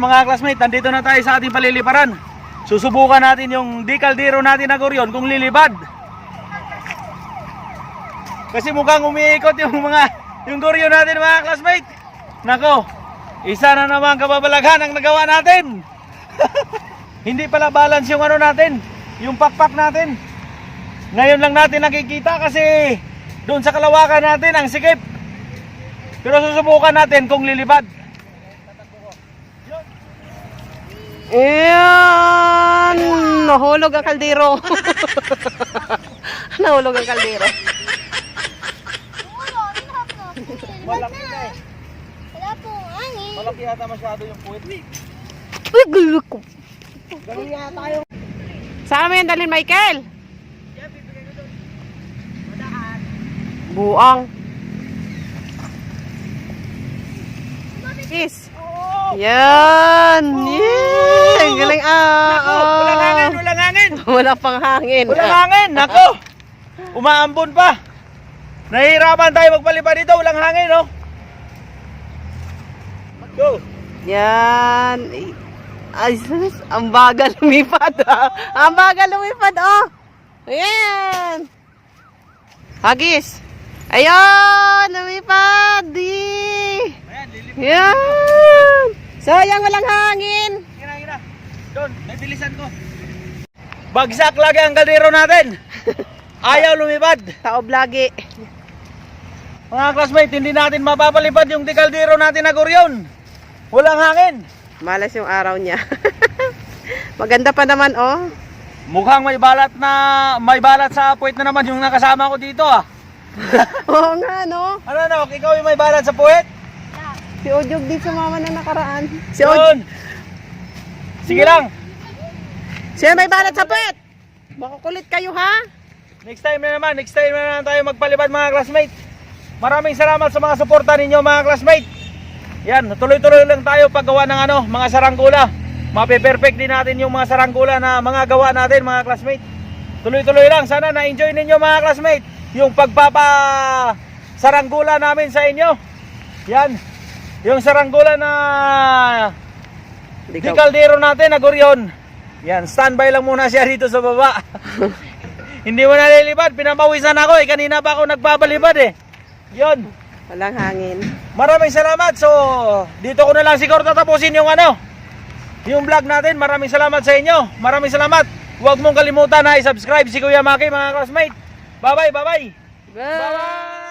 mga classmate, nandito na tayo sa ating paliliparan. Susubukan natin yung di kaldero natin na guryon kung lilipad. Kasi mukhang umiikot yung mga yung guryon natin mga classmate. Nako, isa na naman kababalaghan ang nagawa natin. Hindi pala balance yung ano natin, yung pakpak natin. Ngayon lang natin nakikita kasi doon sa kalawakan natin ang sikip. Pero susubukan natin kung lilipad. Ayan! Nahulog ang kaldero. Nahulog ang kaldero. Malaki na eh. Wala po, angin. Malaki yata masyado yung puwit. Uy, gulo ko. Saan mo yan dalhin, Michael? Buang. Kiss. Yan. Yeah. Ang galing. Ah, Nako, walang hangin, walang hangin. Wala pang hangin. Walang hangin, nako. Umaambon pa. Nahihirapan tayo magpalipad dito, walang hangin, no? Go. Yan. Ay, sus, ang bagal lumipad. Ah. Ang bagal lumipad, oh. Ayan. Hagis. Ayan, lumipad. Di. Ayan, lilipad. Yan. Sayang walang hangin. Hira, hira. Doon, may bilisan ko. Bagsak lagi ang kaldero natin. Ayaw lumipad. Taob lagi. Mga classmate, hindi natin mapapalipad yung di kaldero natin na guryon. Walang hangin. Malas yung araw niya. Maganda pa naman, oh. Mukhang may balat na may balat sa puwit na naman yung nakasama ko dito ah. Oo nga, no? Ano no, ikaw yung may balat sa puwit? Si Ojog din sumama na nakaraan. Si Ojog. Yun. Sige lang. Siya may balat sa puwet. Baka kulit kayo, ha? Next time na naman, next time na naman tayo magpalipad mga classmate. Maraming salamat sa mga suporta ninyo mga classmate. Yan, tuloy-tuloy lang tayo paggawa ng ano, mga saranggula. Mape-perfect din natin yung mga saranggula na mga gawa natin mga classmate. Tuloy-tuloy lang, sana na-enjoy ninyo mga classmate yung pagpapa saranggula namin sa inyo. Yan, yung saranggula na di kaldero natin na guryon. Yan, standby lang muna siya dito sa baba. Hindi mo nalilipad, pinapawisan ako eh. Kanina pa ako nagbabalibad eh. Yon. Walang hangin. Maraming salamat. So, dito ko na lang siguro tatapusin yung ano, yung vlog natin. Maraming salamat sa inyo. Maraming salamat. Huwag mong kalimutan na i-subscribe si Kuya Maki mga classmate. Bye-bye, bye-bye. Bye. Bye-bye.